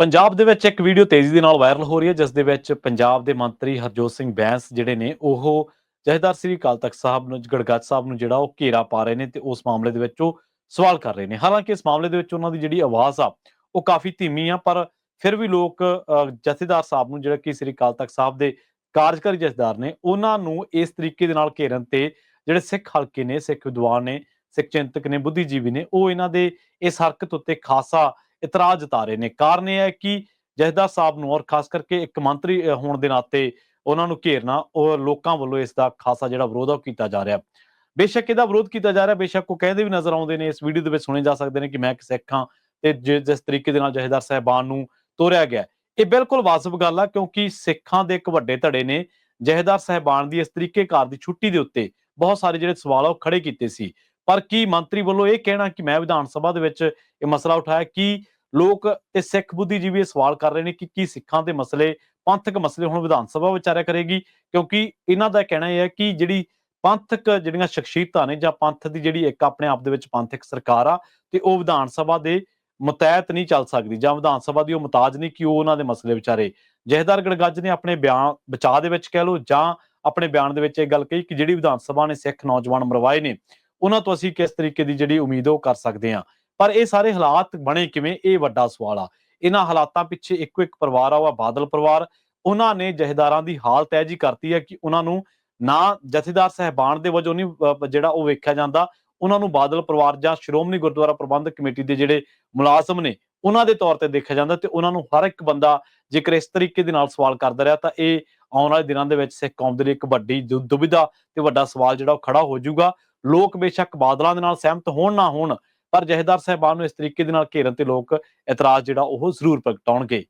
ਪੰਜਾਬ ਦੇ ਵਿੱਚ ਇੱਕ ਵੀਡੀਓ ਤੇਜ਼ੀ ਦੇ ਨਾਲ ਵਾਇਰਲ ਹੋ ਰਹੀ ਹੈ ਜਿਸ ਦੇ ਵਿੱਚ ਪੰਜਾਬ ਦੇ ਮੰਤਰੀ ਹਰਜੋਤ ਸਿੰਘ ਬੈਂਸ ਜਿਹੜੇ ਨੇ ਉਹ ਜਥੇਦਾਰ ਸ੍ਰੀ ਅਕਾਲ ਤਖਤ ਸਾਹਿਬ ਨੂੰ ਗੜਗੱਜ ਸਾਹਿਬ ਨੂੰ ਜਿਹੜਾ ਉਹ ਘੇਰਾ ਪਾ ਰਹੇ ਨੇ ਤੇ ਉਸ ਮਾਮਲੇ ਦੇ ਵਿੱਚ ਉਹ ਸਵਾਲ ਕਰ ਰਹੇ ਨੇ। ਹਾਲਾਂਕਿ ਇਸ ਮਾਮਲੇ ਦੇ ਵਿੱਚ ਉਹਨਾਂ ਦੀ ਜਿਹੜੀ ਆਵਾਜ਼ ਆ ਉਹ ਕਾਫੀ ਧੀਮੀ ਆ ਪਰ ਫਿਰ ਵੀ ਲੋਕ ਅ, ਜਥੇਦਾਰ ਸਾਹਿਬ ਨੂੰ ਜਿਹੜਾ ਕਿ ਸ੍ਰੀ ਅਕਾਲ ਤਖਤ ਸਾਹਿਬ ਦੇ ਕਾਰਜਕਾਰੀ ਜਥੇਦਾਰ ਨੇ ਉਹਨਾਂ ਨੂੰ ਇਸ ਤਰੀਕੇ ਦੇ ਨਾਲ ਘੇਰਨ ਤੇ ਜਿਹੜੇ ਸਿੱਖ ਹਲਕੇ ਨੇ ਸਿੱਖ ਵਿਦਵਾਨ ਨੇ ਸਿੱਖ ਚਿੰਤਕ ਨੇ ਬੁੱਧੀਜੀਵੀ ਨੇ ਉਹ ਇਹਨਾਂ ਦੇ ਇਸ ਹਰਕਤ ਉੱਤੇ ਖਾਸਾ ਇਤਰਾਜ਼ ਜਤਾ ਰਹੇ ਨੇ। ਕਾਰਨ ਇਹ ਹੈ ਕਿ ਜਥੇਦਾਰ ਸਾਹਿਬ ਨੂੰ ਔਰ ਖਾਸ ਕਰਕੇ ਇੱਕ ਮੰਤਰੀ ਹੋਣ ਦੇ ਨਾਤੇ ਉਹਨਾਂ ਨੂੰ ਘੇਰਨਾ, ਉਹ ਲੋਕਾਂ ਵੱਲੋਂ ਇਸ ਦਾ ਖਾਸਾ ਜਿਹੜਾ ਵਿਰੋਧ ਆ ਕੀਤਾ ਜਾ ਰਿਹਾ। ਬੇਸ਼ੱਕ ਇਹਦਾ ਵਿਰੋਧ ਕੀਤਾ ਜਾ ਰਿਹਾ, ਬੇਸ਼ੱਕ ਉਹ ਕਹਿੰਦੇ ਵੀ ਨਜ਼ਰ ਆਉਂਦੇ ਨੇ, ਇਸ ਵੀਡੀਓ ਦੇ ਵਿੱਚ ਸੁਣੇ ਜਾ ਸਕਦੇ ਨੇ ਕਿ ਮੈਂ ਇੱਕ ਸਿੱਖ ਹਾਂ ਤੇ ਜਿ- ਜਿਸ ਤਰੀਕੇ ਦੇ ਨਾਲ ਜਹੇਦਾਰ ਸਾਹਿਬਾਨ ਨੂੰ ਤੋਰਿਆ ਗਿਆ। ਇਹ ਬਿਲਕੁਲ ਵਾਜਬ ਗੱਲ ਆ ਕਿਉਂਕਿ ਸਿੱਖਾਂ ਦੇ ਇੱਕ ਵੱਡੇ ਧੜੇ ਨੇ, ਜਹੇਦਾਰ ਸਾਹਿਬਾਨ ਦੀ ਇਸ ਤਰੀਕੇ ਕਾਰ ਦੀ ਛੁੱਟੀ ਦੇ ਉੱਤੇ ਬਹੁਤ ਸਾਰੇ ਜਿਹੜੇ ਸਵਾਲ ਆ ਉਹ ਖੜੇ ਕੀਤੇ ਸੀ। ਪਰ ਕੀ ਮੰਤਰੀ ਵੱਲੋਂ ਇਹ ਕਹਿਣਾ ਕਿ ਮੈਂ ਵਿਧਾਨ ਸਭਾ ਦੇ ਵਿੱਚ ਇਹ ਮਸਲਾ ਉਠਾਇਆ ਕਿ ਲੋਕ ਤੇ ਸਿੱਖ ਬੁੱਧੀਜੀਵੀ ਇਹ ਸਵਾਲ ਕਰ ਰਹੇ ਨੇ ਕਿ ਕੀ ਸਿੱਖਾਂ ਦੇ ਮਸਲੇ, ਪੰਥਕ ਮਸਲੇ ਹੁਣ ਵਿਧਾਨ ਸਭਾ ਵਿਚਾਰਿਆ ਕਰੇਗੀ? ਕਿਉਂਕਿ ਇਹਨਾਂ ਦਾ ਕਹਿਣਾ ਇਹ ਹੈ ਕਿ ਜਿਹੜੀ ਪੰਥਕ ਜਿਹੜੀਆਂ ਸ਼ਖਸੀਅਤਾਂ ਨੇ ਜਾਂ ਪੰਥ ਦੀ ਜਿਹੜੀ ਇੱਕ ਆਪਣੇ ਆਪ ਦੇ ਵਿੱਚ ਪੰਥਕ ਸਰਕਾਰ ਆ ਤੇ ਉਹ ਵਿਧਾਨ ਸਭਾ ਦੇ ਮਤੈਤ ਨਹੀਂ ਚੱਲ ਸਕਦੀ ਜਾਂ ਵਿਧਾਨ ਸਭਾ ਦੀ ਉਹ ਮੁਤਾਜ ਨਹੀਂ ਕਿ ਉਹ ਉਹਨਾਂ ਦੇ ਮਸਲੇ ਵਿਚਾਰੇ। ਜਹੇਦਾਰ ਗੜਗੱਜ ਨੇ ਆਪਣੇ ਬਿਆਨ ਬਚਾਅ ਦੇ ਵਿੱਚ ਕਹਿ ਲਓ ਜਾਂ ਆਪਣੇ ਬਿਆਨ ਦੇ ਵਿੱਚ ਇਹ ਗੱਲ ਕਹੀ ਕਿ ਜਿਹੜੀ ਵਿਧਾਨ ਸਭਾ ਨੇ ਸਿੱਖ ਨੌਜਵਾਨ ਮਰਵਾਏ ਨੇ ਉਹਨਾਂ ਤੋਂ ਅਸੀਂ ਕਿਸ ਤਰੀਕੇ ਦੀ ਜਿਹੜੀ ਉਮੀਦ ਉਹ ਕਰ ਸਕਦੇ ਹਾਂ। ਪਰ ਇਹ ਸਾਰੇ ਹਾਲਾਤ ਬਣੇ ਕਿਵੇਂ? ਇਹ ਵੱਡਾ ਸਵਾਲ ਆ। ਇਹਨਾਂ ਹਾਲਾਤਾਂ ਪਿੱਛੇ ਇੱਕੋ ਇੱਕ ਪਰਿਵਾਰ ਆ, ਉਹ ਬਾਦਲ ਪਰਿਵਾਰ। ਉਹਨਾਂ ਨੇ ਜਹੇਦਾਰਾਂ ਦੀ ਹਾਲਤ ਇਹ ਜੀ ਕਰਤੀ ਹੈ ਕਿ ਉਹਨਾਂ ਨੂੰ ਨਾ ਜਥੇਦਾਰ ਸਹਿਬਾਨ ਦੇ ਵਜੋਂ ਨਹੀਂ ਜਿਹੜਾ ਉਹ ਵੇਖਿਆ ਜਾਂਦਾ, ਉਹਨਾਂ ਨੂੰ ਬਾਦਲ ਪਰਿਵਾਰ ਜਾਂ ਸ਼੍ਰੋਮਣੀ ਗੁਰਦੁਆਰਾ ਪ੍ਰਬੰਧਕ ਕਮੇਟੀ ਦੇ ਜਿਹੜੇ ਮੁਲਾਜ਼ਮ ਨੇ, ਉਹਨਾਂ ਦੇ ਤੌਰ ਤੇ ਦੇਖਿਆ ਜਾਂਦਾ ਤੇ ਉਹਨਾਂ ਨੂੰ ਹਰ ਇੱਕ ਬੰਦਾ ਜੇਕਰ ਇਸ ਤਰੀਕੇ ਦੇ ਨਾਲ ਸਵਾਲ ਕਰਦਾ ਰਿਹਾ ਤਾਂ ਇਹ ਆਉਣ ਵਾਲੇ ਦਿਨਾਂ ਦੇ ਵਿੱਚ ਸਿੱਖ ਕੌਮ ਦੇ ਲਈ ਇੱਕ ਵੱਡੀ ਦੁ- ਦੁਬਿਧਾ ਤੇ ਵੱਡਾ ਸਵਾਲ ਜਿਹੜਾ ਉਹ ਖੜਾ ਹੋ ਜਾਊਗਾ। ਲੋਕ ਬੇਸ਼ੱਕ ਬਾਦਲਾਂ ਦੇ ਨਾਲ ਸਹਿਮਤ ਹੋਣ ਨਾ ਹੋਣ, ਪਰ ਜਹੇਦਾਰ ਸਾਹਿਬਾਨ ਨੂੰ ਇਸ ਤਰੀਕੇ ਦੇ ਨਾਲ ਘੇਰਨ ਤੇ ਲੋਕ ਇਤਰਾਜ਼ ਜਿਹੜਾ ਉਹ ਜ਼ਰੂਰ ਪ੍ਰਗਟਾਉਣਗੇ।